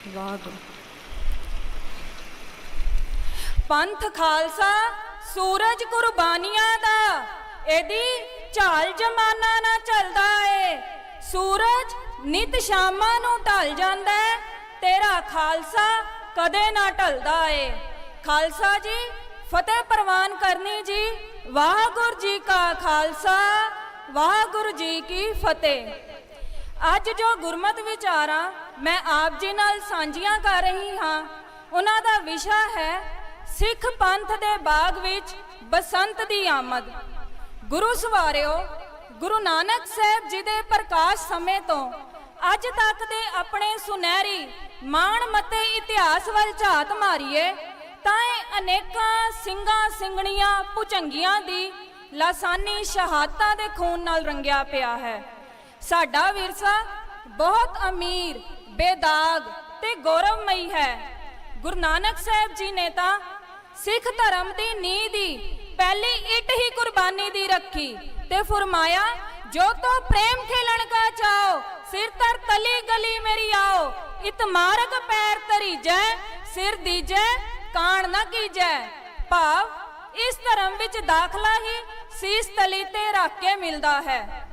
ਵਾਹਿਗੁਰੂ। ਪੰਥ ਖਾਲਸਾ ਸੂਰਜ ਕੁਰਬਾਨੀਆਂ ਦਾ, ਇਹਦੀ ਝਾਲ ਜਮਾਨਾ ਨਾ ਚੱਲਦਾ ਏ। ਸੂਰਜ ਨਿਤ ਸ਼ਾਮਾਂ ਨੂੰ ਢਲ ਜਾਂਦਾ ਹੈ ਤੇਰਾ ਖਾਲਸਾ ਕਦੇ ਨਾ ਢਲਦਾ ਏ। ਖਾਲਸਾ ਜੀ, ਫਤਿਹ ਪ੍ਰਵਾਨ ਕਰਨੀ ਜੀ, ਵਾਹਿਗੁਰੂ ਜੀ ਕਾ ਖਾਲਸਾ, ਵਾਹਿਗੁਰੂ ਜੀ ਕੀ ਫਤਿਹ। ਅੱਜ ਜੋ ਗੁਰਮਤ ਵਿਚਾਰਾਂ ਮੈਂ ਆਪ ਜੀ ਨਾਲ ਸਾਂਝੀਆਂ ਕਰ ਰਹੀ ਹਾਂ, ਉਹਨਾਂ ਦਾ ਵਿਸ਼ਾ ਹੈ ਸਿੱਖ ਪੰਥ ਦੇ ਬਾਗ ਵਿੱਚ ਬਸੰਤ ਦੀ ਆਮਦ। ਗੁਰੂ ਸਵਾਰਿਓ, ਗੁਰੂ ਨਾਨਕ ਸਾਹਿਬ ਜੀ ਦੇ ਪ੍ਰਕਾਸ਼ ਸਮੇਂ ਤੋਂ ਅੱਜ ਤੱਕ ਦੇ ਆਪਣੇ ਸੁਨਹਿਰੀ, ਮਾਣ ਮਤੇ ਇਤਿਹਾਸ ਵੱਲ ਝਾਤ ਮਾਰੀਏ, ਤਾਂ ਇਹ ਅਨੇਕਾਂ ਸਿੰਘਾਂ ਸਿੰਘਣੀਆਂ ਭੁਜੰਗੀਆਂ ਦੀ ਲਾਸਾਨੀ ਸ਼ਹਾਦਤਾਂ ਦੇ ਖੂਨ ਨਾਲ ਰੰਗਿਆ ਪਿਆ ਹੈ। ਸਾਡਾ ਵਿਰਸਾ ਬਹੁਤ ਅਮੀਰ, ਬੇਦਾਗ ਤੇ ਗੌਰਵਮਈ ਹੈ। ਗੁਰੂ ਨਾਨਕ ਸਾਹਿਬ ਜੀ ਨੇ ਤਾਂ ਸਿੱਖ ਧਰਮ ਦੀ ਨੀਂਹ ਦੀ ਪਹਿਲੀ ਇੱਟ ਹੀ ਕੁਰਬਾਨੀ ਦੀ ਰੱਖੀ ਤੇ ਫਰਮਾਇਆ, ਜੋ ਤੋ ਪ੍ਰੇਮ ਖੇਲਣ ਕਾ ਚਾਓ ਸਿਰ ਤਰ ਤਲੀ ਗਲੀ ਮੇਰੀ ਆਓ। ਇਤ ਮਾਰਗ ਪੈਰ ਤਰੀਜੈ ਸਿਰ ਦੀਜੈ, ਕਾਣ ਨਾ ਕੀਜੈ। ਭਾਵ ਇਸ ਧਰਮ ਵਿੱਚ ਦਾਖਲਾ ਹੀ ਸੀਸ ਤਲੀ ਤੇ ਰੱਖ ਕੇ ਮਿਲਦਾ ਹੈ।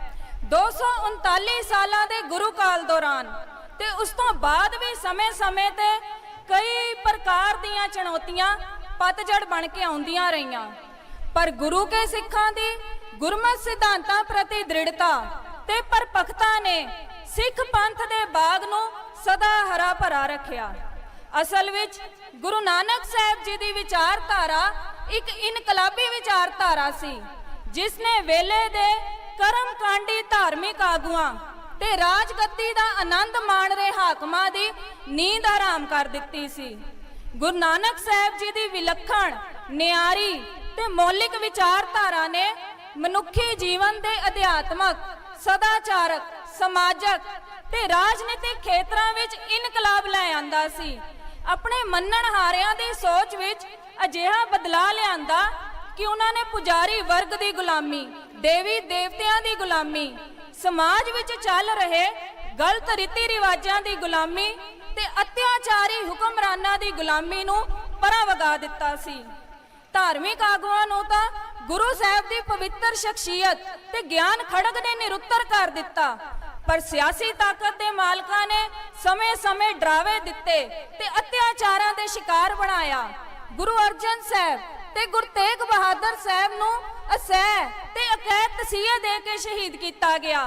239 ਸਾਲਾਂ ਦੇ ਗੁਰੂ ਕਾਲ ਦੌਰਾਨ ਤੇ ਉਸ ਤੋਂ ਬਾਅਦ ਵੀ ਸਮੇਂ-ਸਮੇਂ ਤੇ ਕਈ ਪ੍ਰਕਾਰ ਦੀਆਂ ਚੁਣੌਤੀਆਂ ਪਤਝੜ ਬਣ ਕੇ ਆਉਂਦੀਆਂ ਰਹੀਆਂ। ਪਰ ਗੁਰੂ ਕੇ ਸਿੱਖਾਂ ਦੀ ਗੁਰਮਤਿ ਸਿਧਾਂਤਾਂ ਪ੍ਰਤੀ ਦ੍ਰਿੜਤਾ ਤੇ ਪਰਪੱਕਤਾ ਨੇ ਸਿੱਖ ਪੰਥ ਦੇ ਬਾਗ ਨੂੰ ਸਦਾ ਹਰਾ ਭਰਾ ਰੱਖਿਆ। ਅਸਲ ਵਿੱਚ ਗੁਰੂ ਨਾਨਕ ਸਾਹਿਬ ਜੀ ਦੀ ਵਿਚਾਰਧਾਰਾ ਇੱਕ ਇਨਕਲਾਬੀ ਵਿਚਾਰਧਾਰਾ ਸੀ, ਜਿਸ ਨੇ ਵੇਲੇ ਦੇ ਕਰਮਕਾਂਡੀ ਧਾਰਮਿਕ ਆਗੂਆਂ ਤੇ ਰਾਜਗੱਦੀ ਦਾ ਆਨੰਦ ਮਾਣ ਰਹੇ ਹਾਕਮਾਂ ਦੀ ਨੀਂਦ ਆਰਾਮ ਕਰ ਦਿੱਤੀ ਸੀ। ਗੁਰੂ ਨਾਨਕ ਸਾਹਿਬ ਜੀ ਦੀ ਵਿਲੱਖਣ, ਨਿਆਰੀ ਤੇ ਮੌਲਿਕ ਵਿਚਾਰਧਾਰਾ ਨੇ ਮਨੁੱਖੀ ਜੀਵਨ ਦੇ ਅਧਿਆਤਮਕ, ਸਦਾਚਾਰਕ, ਸਮਾਜਕ ਤੇ ਰਾਜਨੀਤਿਕ ਖੇਤਰਾਂ ਵਿੱਚ ਇਨਕਲਾਬ ਲੈ ਆਂਦਾ ਸੀ। ਆਪਣੇ ਮੰਨਣਹਾਰਿਆਂ ਦੀ ਸੋਚ ਵਿੱਚ ਅਜਿਹਾ ਬਦਲਾਅ ਲਿਆਂਦਾ ਕਿ ਉਹਨਾਂ ਨੇ ਪੁਜਾਰੀ ਵਰਗ ਦੀ ਗੁਲਾਮੀ ਦੇਵੀ ਦੇਵਤਿਆਂ ਦੀ ਗੁਲਾਮੀ। ਸਮਾਜ ਵਿੱਚ ਚੱਲ ਰਹੇ ਗਲਤ ਰੀਤੀ ਰਿਵਾਜਾਂ ਦੀ ਗੁਲਾਮੀ ਤੇ ਅਤਿਆਚਾਰੀ ਹੁਕਮਰਾਨਾਂ ਦੀ ਗੁਲਾਮੀ ਨੂੰ ਪਰਾਂ ਵਗਾ ਦਿੱਤਾ ਸੀ। ਧਾਰਮਿਕ ਆਗੂਆਂ ਨੂੰ ਤਾਂ ਗੁਰੂ ਸਾਹਿਬ ਦੀ ਪਵਿੱਤਰ ਸ਼ਖਸੀਅਤ ਤੇ ਗਿਆਨ ਖੜਗ ਨੇ ਨਿਰੁੱਤਰ ਕਰ ਦਿੱਤਾ। ਪਰ ਸਿਆਸੀ ਤਾਕਤ ਦੇ ਮਾਲਕਾਂ ਨੇ ਸਮੇਂ-ਸਮੇਂ ਡਰਾਵੇ ਦਿੱਤੇ ਤੇ ਅਤਿਆਚਾਰਾਂ ਦੇ ਸ਼ਿਕਾਰ ਬਣਾਇਆ। ਗੁਰੂ ਅਰਜਨ ਸਾਹਿਬ ਤੇ ਗੁਰੂ ਤੇਗ ਬਹਾਦਰ ਸਾਹਿਬ ਨੂੰ ਅਸਹਿ ਤੇ ਅਕੈਦ ਤਸੀਹੇ ਦੇ ਕੇ ਸ਼ਹੀਦ ਕੀਤਾ ਗਿਆ।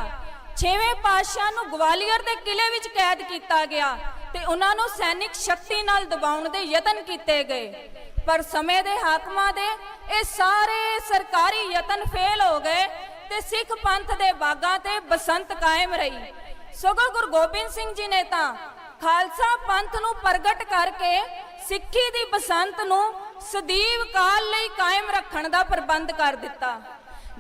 ਛੇਵੇਂ ਪਾਤਸ਼ਾਹ ਨੂੰ ਗਵਾਲੀਅਰ ਦੇ ਕਿਲੇ ਵਿੱਚ ਕੈਦ ਕੀਤਾ ਗਿਆ ਤੇ ਉਹਨਾਂ ਨੂੰ ਸੈਨਿਕ ਸ਼ਕਤੀ ਨਾਲ ਦਬਾਉਣ ਦੇ ਯਤਨ ਕੀਤੇ ਗਏ। ਪਰ ਸਮੇਂ ਦੇ ਹਾਕਮਾਂ ਦੇ ਇਹ ਸਾਰੇ ਸਰਕਾਰੀ ਯਤਨ ਫੇਲ ਹੋ ਗਏ ਤੇ ਸਿੱਖ ਪੰਥ ਦੇ ਬਾਗਾਂ ਤੇ ਬਸੰਤ ਕਾਇਮ ਰਹੀ। ਸਗੋਂ ਗੁਰੂ ਗੋਬਿੰਦ ਸਿੰਘ ਜੀ ਨੇ ਤਾਂ ਖਾਲਸਾ ਪੰਥ ਨੂੰ ਪ੍ਰਗਟ ਕਰਕੇ ਸਿੱਖੀ ਦੀ ਬਸੰਤ ਨੂੰ ਸਦੀਵ ਕਾਲ ਲਈ ਕਾਇਮ ਰੱਖਣ ਦਾ ਪ੍ਰਬੰਧ ਕਰ ਦਿੱਤਾ।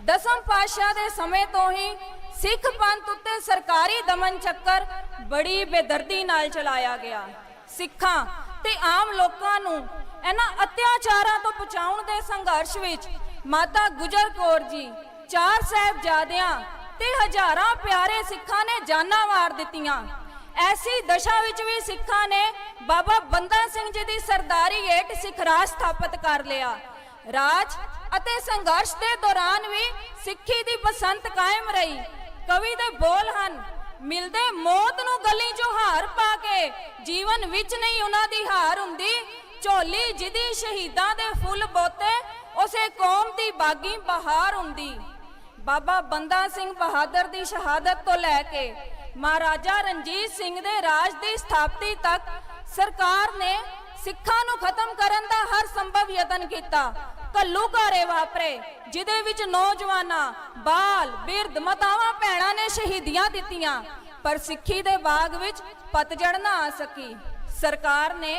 ਦਸਮ ਪਾਤਸ਼ਾਹ ਦੇ ਸਮੇਂ ਤੋਂ ਹੀ ਸਿੱਖ ਪੰਥ ਉੱਤੇ ਸਰਕਾਰੀ ਦਮਨ ਚੱਕਰ ਬੜੀ ਬੇਦਰਦੀ ਨਾਲ ਚਲਾਇਆ ਗਿਆ। ਸਿੱਖਾਂ ਤੇ ਆਮ ਲੋਕਾਂ ਨੂੰ ਇਹਨਾਂ ਅਤਿਆਚਾਰਾਂ ਤੋਂ ਬਚਾਉਣ ਦੇ ਸੰਘਰਸ਼ ਵਿੱਚ ਮਾਤਾ ਗੁਜਰ ਕੌਰ ਜੀ, ਚਾਰ ਸਾਹਿਬਜ਼ਾਦਿਆਂ ਤੇ ਹਜ਼ਾਰਾਂ ਪਿਆਰੇ ਸਿੱਖਾਂ ਨੇ ਜਾਨਾਂ ਵਾਰ ਦਿੱਤੀਆਂ। ਐਸੀ ਦਸ਼ਾ ਵਿੱਚ ਵੀ ਸਿੱਖਾਂ ਨੇ ਬਾਬਾ ਬੰਦਾ ਸਿੰਘ ਜੀ ਦੀ ਸਰਦਾਰੀ ਹੇਠ ਸਿੱਖ ਰਾਜ ਸਥਾਪਿਤ ਕਰ ਲਿਆ। ਰਾਜ ਅਤੇ ਸੰਘਰਸ਼ ਦੇ ਦੌਰਾਨ ਵੀ ਸਿੱਖੀ ਦੀ ਬਸੰਤ ਕਾਇਮ ਰਹੀ। ਕਵੀ ਦੇ ਬੋਲ ਹਨ, ਮਿਲਦੇ ਮੌਤ ਨੂੰ ਗਲੀ ਚੋਂ ਹਾਰ ਪਾ ਕੇ, ਜੀਵਨ ਵਿੱਚ ਨਹੀਂ ਉਹਨਾਂ ਦੀ ਹਾਰ ਹੁੰਦੀ। ਝੋਲੀ ਜਿਹਦੀ ਸ਼ਹੀਦਾਂ ਦੇ ਫੁੱਲ ਬੋਤੇ, ਉਸੇ ਕੌਮ ਦੀ ਬਾਗੀ ਬਹਾਰ ਹੁੰਦੀ। ਬਾਬਾ ਬੰਦਾ ਸਿੰਘ ਬਹਾਦਰ ਦੀ ਸ਼ਹਾਦਤ ਤੋਂ ਲੈ ਕੇ ਮਹਾਰਾਜਾ ਰਣਜੀਤ ਸਿੰਘ ਦੇ ਰਾਜ ਦੀ ਸਥਾਪਤੀ ਤੱਕ ਸਰਕਾਰ ਨੇ ਸਿੱਖਾਂ ਨੂੰ ਖਤਮ ਕਰਨ ਦਾ ਹਰ ਸੰਭਵ ਯਤਨ ਕੀਤਾ। ਘੱਲੂਘਾਰੇ ਵਾਪਰੇ ਜਿਦੇ ਵਿੱਚ ਨੌਜਵਾਨਾਂ, ਬਾਲ, ਬਿਰਧ, ਮਤਾਵਾਂ, ਭੈਣਾਂ ਨੇ ਸ਼ਹੀਦੀਆਂ ਦਿੱਤੀਆਂ। ਪਰ ਸਿੱਖੀ ਦੇ ਬਾਗ ਵਿੱਚ ਪਤਝੜ ਨਾ ਆ ਸਕੀ। ਸਰਕਾਰ ਨੇ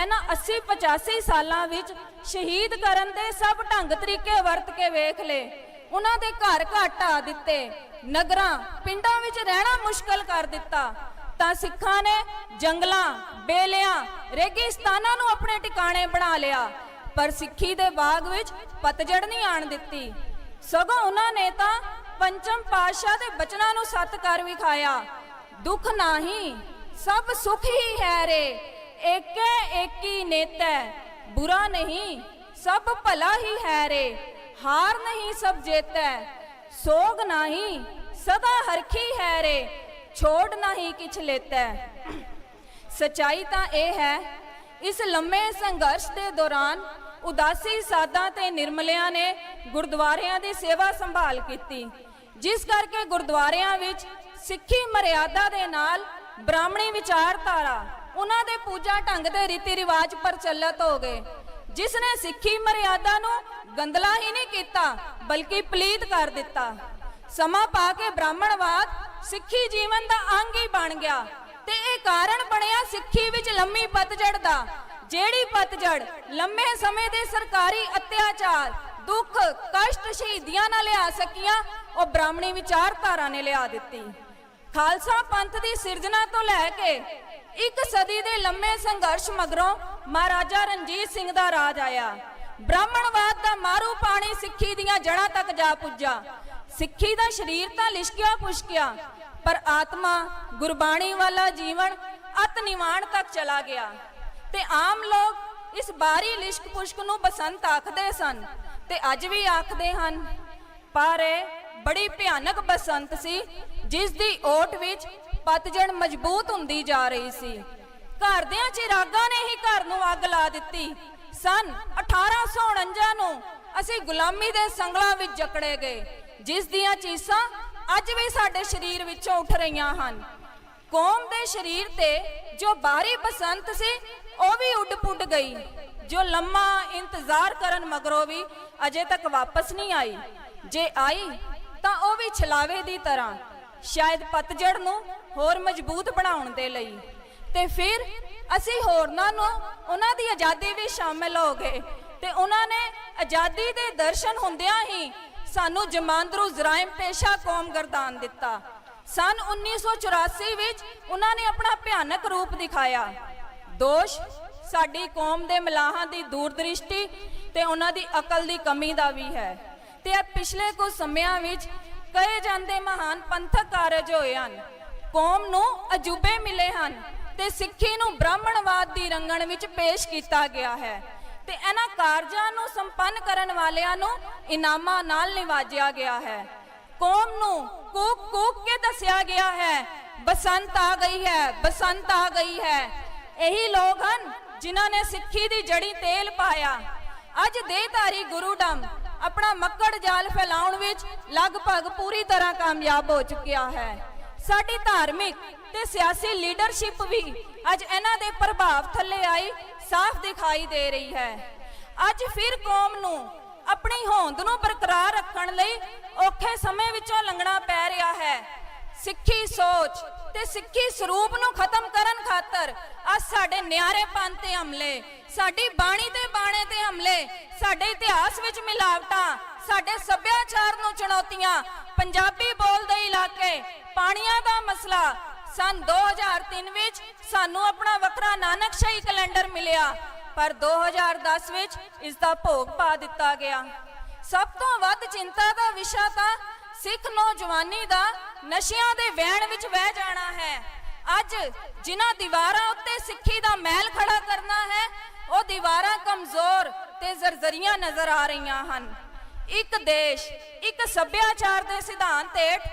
ਇਹਨਾਂ 80 85 ਸਾਲਾਂ ਵਿੱਚ ਸ਼ਹੀਦ ਕਰਨ ਦੇ ਸਭ ਢੰਗ ਤਰੀਕੇ ਵਰਤ ਕੇ ਵੇਖ ਲਏ। ਉਹਨਾਂ ਦੇ ਘਰ ਘਾਟਾ ਦਿੱਤੇ। ਨਗਰਾਂ, ਪਿੰਡਾਂ ਵਿੱਚ ਰਹਿਣਾ ਮੁਸ਼ਕਲ ਕਰ ਦਿੱਤਾ। ਤਾਂ ਸਿੱਖਾਂ ਨੇ ਜੰਗਲਾਂ, ਬੇਲਿਆਂ ਰੇਗਿਸਤਾਨਾਂ ਨੂੰ ਆਪਣੇ ਟਿਕਾਣੇ ਬਣਾ ਲਿਆ। ਪਰ ਸਿੱਖੀ ਦੇ ਬਾਗ ਵਿੱਚ ਪਤਝੜ ਨਹੀਂ ਆਣ ਦਿੱਤੀ। ਸਗੋਂ ਉਹਨਾਂ ਨੇ ਤਾਂ ਪੰਚਮ ਪਾਤਸ਼ਾਹ ਦੇ ਬਚਨਾਂ ਨੂੰ ਸੱਤ ਕਰ ਵਿਖਾਇਆ ਦੁੱਖ ਨਹੀਂ, ਸਭ ਸੁਖ ਹੀ ਹੈ ਰੇ। ਏਕੈ ਏਕੀ ਨੇਤੈ, ਬੁਰਾ ਨਹੀਂ, ਸਭ ਭਲਾ ਹੀ ਹੈ ਰੇ। ਹਾਰ ਨਹੀਂ ਸਭ ਜੇਤੈ। ਸੋਗ ਨਹੀਂ, ਸਦਾ ਹਰਖੀ ਹੈ ਰੇ, ਛੋੜ ਨਹੀਂ ਕਿਛ ਲੇਤੈ। ਸਚਾਈ ਤਾਂ ਇਹ ਹੈ, ਇਸ ਲੰਮੇ ਸੰਘਰਸ਼ ਦੇ ਦੌਰਾਨ ਉਦਾਸੀ ਸਾਧਾਂ ਤੇ ਨਿਰਮਲਿਆਂ ਨੇ ਗੁਰਦੁਆਰਿਆਂ ਦੀ ਸੇਵਾ ਸੰਭਾਲ ਕੀਤੀ, ਜਿਸ ਕਰਕੇ ਗੁਰਦੁਆਰਿਆਂ ਵਿੱਚ ਸਿੱਖੀ ਮਰਿਆਦਾ ਦੇ ਨਾਲ ਬ੍ਰਾਹਮਣੀ ਵਿਚਾਰਧਾਰਾ, ਉਹਨਾਂ ਦੇ ਪੂਜਾ ਢੰਗ ਦੇ ਰੀਤੀ ਰਿਵਾਜ ਪ੍ਰਚਲਿਤ ਹੋ ਗਏ। ਜਿਸ ਨੇ ਸਿੱਖੀ ਮਰਿਆਦਾ ਨੂੰ ਗੰਦਲਾ ਹੀ ਨਹੀਂ ਕੀਤਾ, ਬਲਕਿ ਪਲੀਤ ਕਰ ਦਿੱਤਾ। ਸਮਾਂ ਪਾ ਕੇ ਬ੍ਰਾਹਮਣਵਾਦ ਸਿੱਖੀ ਜੀਵਨ ਦਾ ਅੰਗ ਹੀ ਬਣ ਗਿਆ ਤੇ ਇਹ ਕਾਰਨ ਬਣਿਆ ਸਿੱਖੀ ਵਿੱਚ ਲੰਮੀ ਪਤਝੜ ਦਾ, ਜਿਹੜੀ ਪਤਝੜ ਲੰਮੇ ਸਮੇਂ ਦੇ ਸਰਕਾਰੀ ਅਤਿਆਚਾਰ, ਦੁੱਖ, ਕਸ਼ਟ ਸ਼ਹੀਦੀਆਂ ਨਾਲ ਲਿਆ ਸਕੀਆਂ, ਉਹ ਬ੍ਰਾਹਮਣੀ ਵਿਚਾਰਧਾਰਾ ਨੇ ਲਿਆ ਦਿੱਤੀ। ਖਾਲਸਾ ਪੰਥ ਦੀ ਸਿਰਜਣਾ ਤੋਂ ਲੈ ਕੇ ਇੱਕ ਸਦੀ ਦੇ ਲੰਮੇ ਸੰਘਰਸ਼ ਮਗਰੋਂ ਮਹਾਰਾਜਾ ਰਣਜੀਤ ਸਿੰਘ ਦਾ ਰਾਜ ਆਇਆ। ਬ੍ਰਾਹਮਣਵਾਦ ਦਾ ਮਾਰੂ ਪਾਣੀ ਸਿੱਖੀ ਦੀਆਂ ਜੜ੍ਹਾਂ ਤੱਕ ਜਾ ਪੁੱਜਾ। ਸਿੱਖੀ ਦਾ ਸਰੀਰ ਤਾਂ ਲਿਸ਼ਕਿਆ ਪੁਸ਼ਕਿਆ, ਪਰ ਆਤਮਾ ਗੁਰਬਾਣੀ ਵਾਲਾ ਜੀਵਨ ਅਤ ਨਿਵਾਣ ਤੱਕ ਚਲਾ ਗਿਆ। ਤੇ ਆਮ ਲੋਕ ਇਸ ਬਾਰੀ ਲਿਸ਼ਕ ਪੁਸ਼ਕ ਨੂੰ ਬਸੰਤ ਆਖਦੇ ਸਨ ਤੇ ਅੱਜ ਵੀ ਆਖਦੇ ਹਨ, ਪਰ ਇਹ ਬੜੀ ਭਿਆਨਕ ਬਸੰਤ ਸੀ, ਜਿਸ ਦੀ ਓਟ ਵਿੱਚ ਪਤਝੜ ਮਜ਼ਬੂਤ ਹੁੰਦੀ ਜਾ ਰਹੀ ਸੀ। ਘਰ ਦਿਆਂ ਚਿਰਾਗਾਂ ਨੇ ਹੀ ਘਰ ਨੂੰ ਅੱਗ ਲਾ ਦਿੱਤੀ। ਸਨ 1849 ਨੂੰ ਅਸੀਂ ਗੁਲਾਮੀ ਦੇ ਸੰਗਲਾਂ ਵਿੱਚ ਜਕੜੇ ਗਏ, ਜਿਸ ਦੀਆਂ ਚੀਸਾਂ ਅੱਜ ਵੀ ਸਾਡੇ ਸਰੀਰ ਵਿੱਚੋਂ ਉੱਠ ਰਹੀਆਂ ਹਨ। ਕੌਮ ਦੇ ਸਰੀਰ ਤੇ ਜੋ ਬਾਹਰੀ ਬਸੰਤ ਸੀ, ਉਹ ਵੀ ਉੱਡ ਪੁੱਡ ਗਈ, ਜੋ ਲੰਮਾ ਇੰਤਜ਼ਾਰ ਕਰਨ ਮਗਰੋਂ ਵੀ ਅਜੇ ਤੱਕ ਵਾਪਸ ਨਹੀਂ ਆਈ। ਜੇ ਆਈ, ਤਾਂ ਉਹ ਵੀ ਛਲਾਵੇ ਦੀ ਤਰ੍ਹਾਂ, ਸ਼ਾਇਦ ਪਤਝੜ ਨੂੰ ਹੋਰ ਮਜ਼ਬੂਤ ਬਣਾਉਣ ਦੇ ਲਈ। ਤੇ ਫਿਰ ਅਸੀਂ ਹੋਰਨਾਂ ਨੂੰ ਉਹਨਾਂ ਦੀ ਆਜ਼ਾਦੀ ਵੀ ਸ਼ਾਮਿਲ ਹੋ ਗਏ ਤੇ ਉਹਨਾਂ ਨੇ ਆਜ਼ਾਦੀ ਦੇ ਦਰਸ਼ਨ ਹੁੰਦਿਆਂ ਹੀ ਸਾਨੂੰ ਜਮਾਂਦਰੂ ਜ਼ਰਾਇਮ ਪੇਸ਼ਾ ਕੌਮ ਗਰਦਾਨ ਦਿੱਤਾ। ਸਨ 1984 ਵਿੱਚ ਉਹਨਾਂ ਨੇ ਆਪਣਾ ਭਿਆਨਕ ਰੂਪ ਦਿਖਾਇਆ। ਦੋਸ਼, ਸਾਡੀ ਕੌਮ ਦੇ ਮਲਾਹਾਂ ਦੀ ਦੂਰਦ੍ਰਿਸ਼ਟੀ ਤੇ ਉਹਨਾਂ ਦੀ ਅਕਲ ਦੀ ਕਮੀ ਦਾ ਵੀ ਹੈ। ਤੇ ਇਹ ਪਿਛਲੇ ਕੁਝ ਸਮਿਆਂ ਵਿੱਚ ਕਹੇ ਜਾਂਦੇ ਮਹਾਨ ਪੰਥਕ ਕਾਰਜ ਹੋਏ ਹਨ। ਕੌਮ ਨੂੰ ਅਜੂਬੇ ਮਿਲੇ ਹਨ। ਤੇ ਸਿੱਖੀ ਨੂੰ ਬ੍ਰਾਹਮਣਵਾਦ ਦੀ ਰੰਗਣ ਵਿੱਚ ਪੇਸ਼ ਕੀਤਾ ਗਿਆ ਹੈ। ਤੇ ਇਹਨਾਂ ਕਾਰਜਾਂ ਨੂੰ ਸੰਪੰਨ ਕਰਨ ਵਾਲਿਆਂ ਨੂੰ ਇਨਾਮਾਂ ਨਾਲ ਨਿਵਾਜਿਆ ਗਿਆ ਹੈ। ਕੌਮ ਨੂੰ ਕੂਕ ਕੂਕ ਕੇ ਦੱਸਿਆ ਗਿਆ ਹੈ, ਬਸੰਤ ਆ ਗਈ ਹੈ, ਬਸੰਤ ਆ ਗਈ ਹੈ। ਇਹੀ ਲੋਕ ਹਨ ਜਿਨ੍ਹਾਂ ਨੇ ਸਿੱਖੀ ਦੀ ਜੜੀ ਤੇਲ ਪਾਇਆ। ਅੱਜ ਦੇਹਧਾਰੀ ਗੁਰੂ ਡਮ ਆਪਣਾ ਮੱਕੜ ਜਾਲ ਫੈਲਾਉਣ ਵਿੱਚ ਲਗਭਗ ਪੂਰੀ ਤਰ੍ਹਾਂ ਕਾਮਯਾਬ ਹੋ ਚੁੱਕਿਆ ਹੈ। ਸਾਡੀ ਧਾਰਮਿਕ ਤੇ ਸਿਆਸੀ ਲੀਡਰਸ਼ਿਪ ਵੀ ਅੱਜ ਇਹਨਾਂ ਦੇ ਪ੍ਰਭਾਵ ਥੱਲੇ ਆਈ, ਸਾਫ਼ ਦਿਖਾਈ ਦੇ ਰਹੀ ਹੈ। ਅੱਜ ਫਿਰ ਕੌਮ ਨੂੰ ਆਪਣੀ ਹੋਂਦ ਨੂੰ ਬਰਕਰਾਰ ਰੱਖਣ ਲਈ ਔਖੇ ਸਮੇਂ ਵਿੱਚੋਂ ਲੰਘਣਾ ਪੈ ਰਿਹਾ ਹੈ। ਸਿੱਖੀ ਸੋਚ ਤੇ ਸਿੱਖੀ ਸਰੂਪ ਨੂੰ ਖਤਮ ਕਰਨ ਖਾਤਰ ਅੱਜ ਸਾਡੇ ਨਿਆਰੇ ਪੰਨ ਤੇ ਹਮਲੇ, ਸਾਡੀ ਬਾਣੀ ਤੇ ਬਾਣੇ ਤੇ ਹਮਲੇ, ਸਾਡੇ ਇਤਿਹਾਸ ਵਿੱਚ ਮਿਲਾਵਟਾਂ, ਸਾਡੇ ਸੱਭਿਆਚਾਰ ਨੂੰ ਚੁਣੌਤੀਆਂ ਪੰਜਾਬੀ ਬੋਲਦੇ ਇਲਾਕੇ, ਪਾਣੀਆਂ ਦਾ ਮਸਲਾ। ਸਨ 2003 ਵਿੱਚ ਸਾਨੂੰ ਆਪਣਾ ਵੱਖਰਾ ਨਾਨਕਸ਼ਾਹੀ ਕੈਲੰਡਰ ਮਿਲਿਆ, ਪਰ 2010 ਵਿੱਚ ਇਸ ਦਾ ਭੋਗ ਪਾ ਦਿੱਤਾ ਗਿਆ। ਸਭ ਤੋਂ ਵੱਧ ਚਿੰਤਾ ਦਾ ਵਿਸ਼ਾ ਤਾਂ ਸਿੱਖ ਨੌਜਵਾਨੀ ਦਾ ਨਸ਼ਿਆਂ ਦੇ ਵਹਿਣ ਵਿੱਚ ਵਹਿ ਜਾਣਾ ਹੈ। ਅੱਜ ਜਿਨ੍ਹਾਂ ਦੀਵਾਰਾਂ ਉੱਤੇ ਸਿੱਖੀ ਦਾ ਮਹਿਲ ਖੜਾ ਕਰਨਾ ਹੈ, ਉਹ ਦੀਵਾਰਾਂ ਕਮਜ਼ੋਰ ਤੇ ਜ਼ਰਜ਼ਰੀਆਂ ਨਜ਼ਰ ਆ ਰਹੀਆਂ ਹਨ। ਇੱਕ ਦੇਸ਼, ਇੱਕ ਸੱਭਿਆਚਾਰ ਦੇ ਸਿਧਾਂਤ ਹੇਠ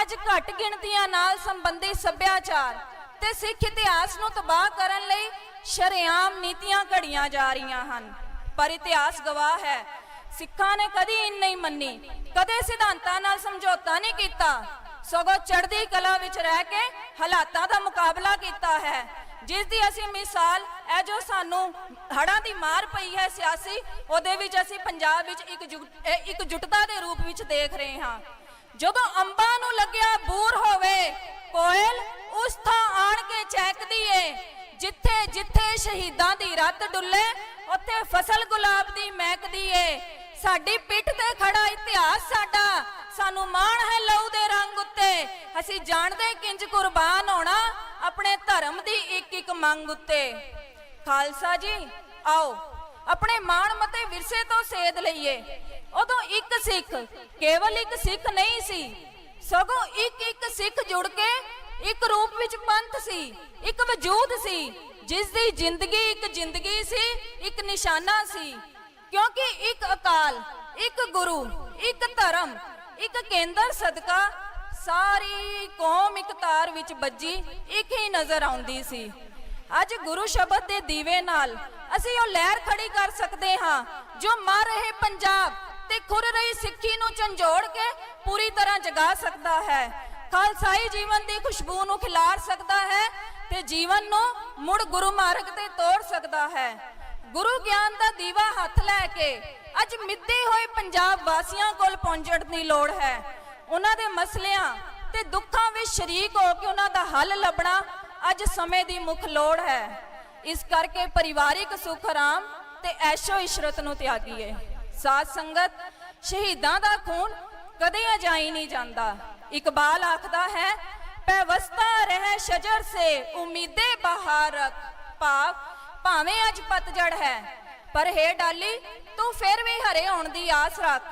ਅੱਜ ਘੱਟ ਗਿਣਤੀਆਂ ਨਾਲ ਸੰਬੰਧਿਤ ਸੱਭਿਆਚਾਰ ਤੇ ਸਿੱਖ ਇਤਿਹਾਸ ਨੂੰ ਤਬਾਹ ਕਰਨ ਲਈ ਸ਼ਰੇਆਮ ਨੀਤੀਆਂ ਘੜੀਆਂ ਜਾ ਰਹੀਆਂ ਹਨ। ਪਰ ਇਤਿਹਾਸ ਗਵਾਹ ਹੈ। ਸਿੱਖਾਂ ਨੇ ਕਦੀ ਇਨ ਨਹੀਂ ਮੰਨੀ, ਕਦੇ ਸਿਧਾਂਤਾਂ ਨਾਲ ਸਮਝੌਤਾ ਨਹੀਂ ਕੀਤਾ। ਸਗੋਂ ਚੜ੍ਹਦੀ ਕਲਾ ਵਿੱਚ ਰਹਿ ਕੇ ਹਾਲਾਤਾਂ ਦਾ ਮੁਕਾਬਲਾ ਕੀਤਾ ਹੈ। ਜਿਸ ਦੀ ਅਸੀਂ ਮਿਸਾਲ, ਇਹ ਜੋ ਸਾਨੂੰ ਹੜਾਂ ਦੀ ਮਾਰ ਪਈ ਹੈ ਸਿਆਸੀ, ਉਹਦੇ ਵਿੱਚ ਅਸੀਂ ਪੰਜਾਬ ਵਿੱਚ ਇੱਕ ਇੱਕ ਜੁਟਤਾ ਦੇ ਰੂਪ ਵਿੱਚ ਦੇਖ ਰਹੇ ਹਾਂ। ਜਦੋਂ ਅੰਬਾਂ ਨੂੰ ਲੱਗਿਆ ਬੂਰ ਹੋਵੇ, ਕੋਇਲ ਉਸ ਥਾਂ ਆਣ ਕੇ ਚਹਿਕਦੀ ਏ, ਜਿੱਥੇ ਜਿੱਥੇ ਸ਼ਹੀਦਾਂ ਦੀ ਰੱਤ ਡੁੱਲੇ, ਉੱਥੇ ਫਸਲ ਗੁਲਾਬ ਦੀ ਮਹਿਕਦੀ ਏ। ਸਾਡੀ ਪਿੱਠ ਤੇ ਖੜਾ ਇਤਿਹਾਸ ਸਾਡਾ ਸਾਨੂੰ ਮਾਣ ਹੈ ਲਹੂ ਦੇ ਰੰਗ ਉੱਤੇ। ਅਸੀਂ ਜਾਣਦੇ ਕਿੰਜ ਕੁਰਬਾਨ ਹੋਣਾ ਆਪਣੇ ਧਰਮ ਦੀ ਇੱਕ ਇੱਕ ਮੰਗ ਉੱਤੇ। ਖਾਲਸਾ ਜੀ, ਆਓ, ਆਪਣੇ ਮਾਣ ਮਤੇ ਵਿਰਸੇ ਤੋਂ ਸੇਧ ਲਈਏ। ਉਦੋਂ ਇੱਕ ਸਿੱਖ, ਕੇਵਲ ਇੱਕ ਸਿੱਖ ਨਹੀਂ ਸੀ। ਸਗੋਂ ਇੱਕ ਇੱਕ ਸਿੱਖ ਜੁੜ ਕੇ ਇੱਕ ਰੂਪ ਵਿੱਚ ਪੰਥ ਸੀ, ਇੱਕ ਵਜੂਦ ਸੀ ਜਿਸ ਦੀ ਜ਼ਿੰਦਗੀ ਇੱਕ ਜ਼ਿੰਦਗੀ ਸੀ, ਇੱਕ ਨਿਸ਼ਾਨਾ ਸੀ। ਕਿਉਂਕਿ ਇੱਕ ਅਕਾਲ, ਇੱਕ ਗੁਰੂ, ਇੱਕ ਧਰਮ ਇੱਕ ਕੇਂਦਰ ਸਦਕਾ ਸਾਰੀ ਕੌਮ ਇੱਕ ਤਾਰ ਵਿੱਚ ਵੱਜੀ, ਇੱਕ ਹੀ ਨਜ਼ਰ ਆਉਂਦੀ ਸੀ। ਅੱਜ ਗੁਰੂ ਸ਼ਬਦ ਦੇ ਦੀਵੇ ਨਾਲ ਅਸੀਂ ਉਹ ਲਹਿਰ ਖੜੀ ਕਰ ਸਕਦੇ ਹਾਂ, ਜੋ ਮਰ ਰਹੇ ਪੰਜਾਬ ਤੇ ਖੁਰ ਰਹੀ ਸਿੱਖੀ ਨੂੰ ਝੰਜੋੜ ਕੇ ਪੂਰੀ ਤਰ੍ਹਾਂ ਜਗਾ ਸਕਦਾ ਹੈ। ਖਾਲਸਾਈ ਜੀਵਨ ਦੀ ਖੁਸ਼ਬੂ ਨੂੰ ਖਿਲਾਰ ਸਕਦਾ ਹੈ ਤੇ ਜੀਵਨ ਨੂੰ ਮੁੜ ਗੁਰੂ ਮਾਰਗ ਤੇ ਤੋੜ ਸਕਦਾ ਹੈ। ਗੁਰੂ ਗਿਆਨ ਦਾ ਦੀਵਾ ਹੱਥ ਲੈ ਕੇ ਅੱਜ ਮਿੱਧੇ ਹੋਏ ਪੰਜਾਬ ਵਾਸੀਆਂ ਕੋਲ ਪਹੁੰਚਣ ਦੀ ਲੋੜ ਹੈ। ਉਹਨਾਂ ਦੇ ਮਸਲਿਆਂ ਤੇ ਦੁੱਖਾਂ ਵਿੱਚ ਸ਼ਰੀਕ ਹੋ ਕੇ ਉਹਨਾਂ ਦਾ ਹੱਲ ਲੱਭਣਾ ਅੱਜ ਸਮੇਂ ਦੀ ਮੁੱਖ ਲੋੜ ਹੈ। ਇਸ ਕਰਕੇ ਪਰਿਵਾਰਿਕ ਸੁਖ ਆਰਾਮ ਤੇ ਐਸ਼ੋ ਇਸ਼ਰਤ ਨੂੰ ਤਿਆਗੀਏ। ਸਾਧ ਸੰਗਤ, ਸ਼ਹੀਦਾਂ ਦਾ ਖੂਨ ਕਦੇ ਅਜਾਈ ਨਹੀਂ ਜਾਂਦਾ। ਇਕਬਾਲ ਆਖਦਾ ਹੈ ਪੈਵਸਤਾ ਰਹਿ ਸ਼ਜਰ ਸੇ, ਉਮੀਦੇ ਬਹਾਰਕ ਭਾਵ ਭਾਵੇਂ ਅੱਜ ਪਤਝੜ ਹੈ, ਪਰ ਹੇ ਡਾਲੀ, ਤੂੰ ਫਿਰ ਵੀ ਹਰੇ ਹੋਣ ਦੀ ਆਸ ਰੱਖ।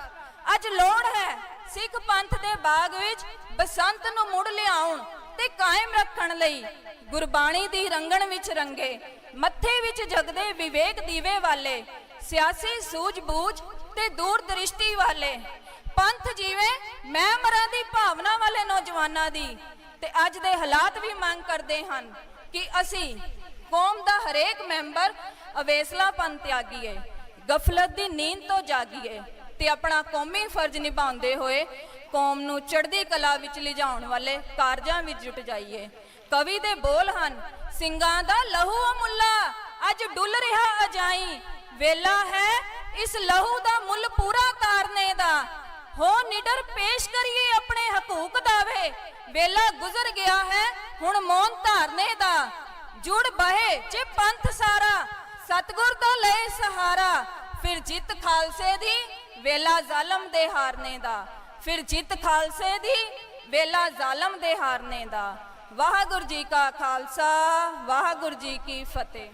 ਅੱਜ ਲੋੜ ਹੈ ਸਿੱਖ ਪੰਥ ਦੇ ਬਾਗ ਵਿੱਚ ਬਸੰਤ ਨੂੰ ਮੁੜ ਲਿਆਉਣ ਤੇ ਕਾਇਮ ਰੱਖਣ ਲਈ। ਗੁਰਬਾਣੀ ਦੀ ਰੰਗਣ ਵਿੱਚ ਰੰਗੇ, ਮੱਥੇ ਵਿੱਚ ਜਗਦੇ ਵਿਵੇਕ ਦੀਵੇ ਵਾਲੇ, ਸਿਆਸੀ ਸੂਝ-ਬੂਝ ਤੇ ਦੂਰ ਦ੍ਰਿਸ਼ਟੀ ਵਾਲੇ। ਪੰਥ ਜੀਵੇ ਮੈਂ ਮਰਾਂ ਦੀ ਭਾਵਨਾ ਵਾਲੇ ਨੌਜਵਾਨਾਂ ਦੀ। ਤੇ ਅੱਜ ਦੇ ਹਾਲਾਤ ਵੀ ਮੰਗ ਕਰਦੇ ਹਨ ਕਿ ਅਸੀਂ ਕੌਮ ਦਾ ਹਰੇਕ ਮੈਂਬਰ ਅਵੇਸਲਾਪਨ ਤਿਆਗੀਏ ਗਫਲਤ ਦੀ ਨੀਂਦ ਤੋਂ ਜਾਗੀਏ ਤੇ ਆਪਣਾ ਕੌਮੀ ਫਰਜ਼ ਨਿਭਾਉਂਦੇ ਹੋਏ ਕੌਮ ਨੂੰ ਚੜ੍ਹਦੀ ਕਲਾ ਵਿੱਚ ਲਿਜਾਉਣ ਵਾਲੇ ਕਾਰਜਾਂ ਵਿੱਚ ਜੁਟ ਜਾਈਏ। ਕਵੀ ਦੇ ਬੋਲ ਹਨ, ਸਿੰਘਾਂ ਦਾ ਲਹੂ ਮੁੱਲਾ ਅੱਜ ਡੁੱਲ ਰਿਹਾ ਅਜਾਈ, ਵੇਲਾ ਹੈ ਇਸ ਲਹੂ ਦਾ ਮੁੱਲ ਪੂਰਾ ਤਾਰਨੇ ਦਾ। ਹੋ ਨਿਡਰ ਪੇਸ਼ ਕਰੀਏ ਆਪਣੇ ਹਕੂਕ ਦਾਵੇ ਵੇਲਾ ਗੁਜ਼ਰ ਗਿਆ ਹੈ ਹੁਣ ਮੌਨ ਧਾਰਨੇ ਦਾ। ਜੁੜ ਬਹੇ ਜੇ ਪੰਥ ਸਾਰਾ, ਸਤਗੁਰ ਤੋਂ ਲਏ ਸਹਾਰਾ। ਫਿਰ ਜਿੱਤ ਖਾਲਸੇ ਦੀ, ਵੇਲਾ ਜ਼ਾਲਮ ਦੇ ਹਾਰਨੇ ਦਾ। ਫਿਰ ਜਿੱਤ ਖਾਲਸੇ ਦੀ, ਵੇਲਾ ਜ਼ਾਲਮ ਦੇ ਹਾਰਨੇ ਦਾ। ਵਾਹਿਗੁਰੂ ਜੀ ਕਾ ਖਾਲਸਾ, ਵਾਹਿਗੁਰੂ ਜੀ ਕੀ ਫਤਿਹ।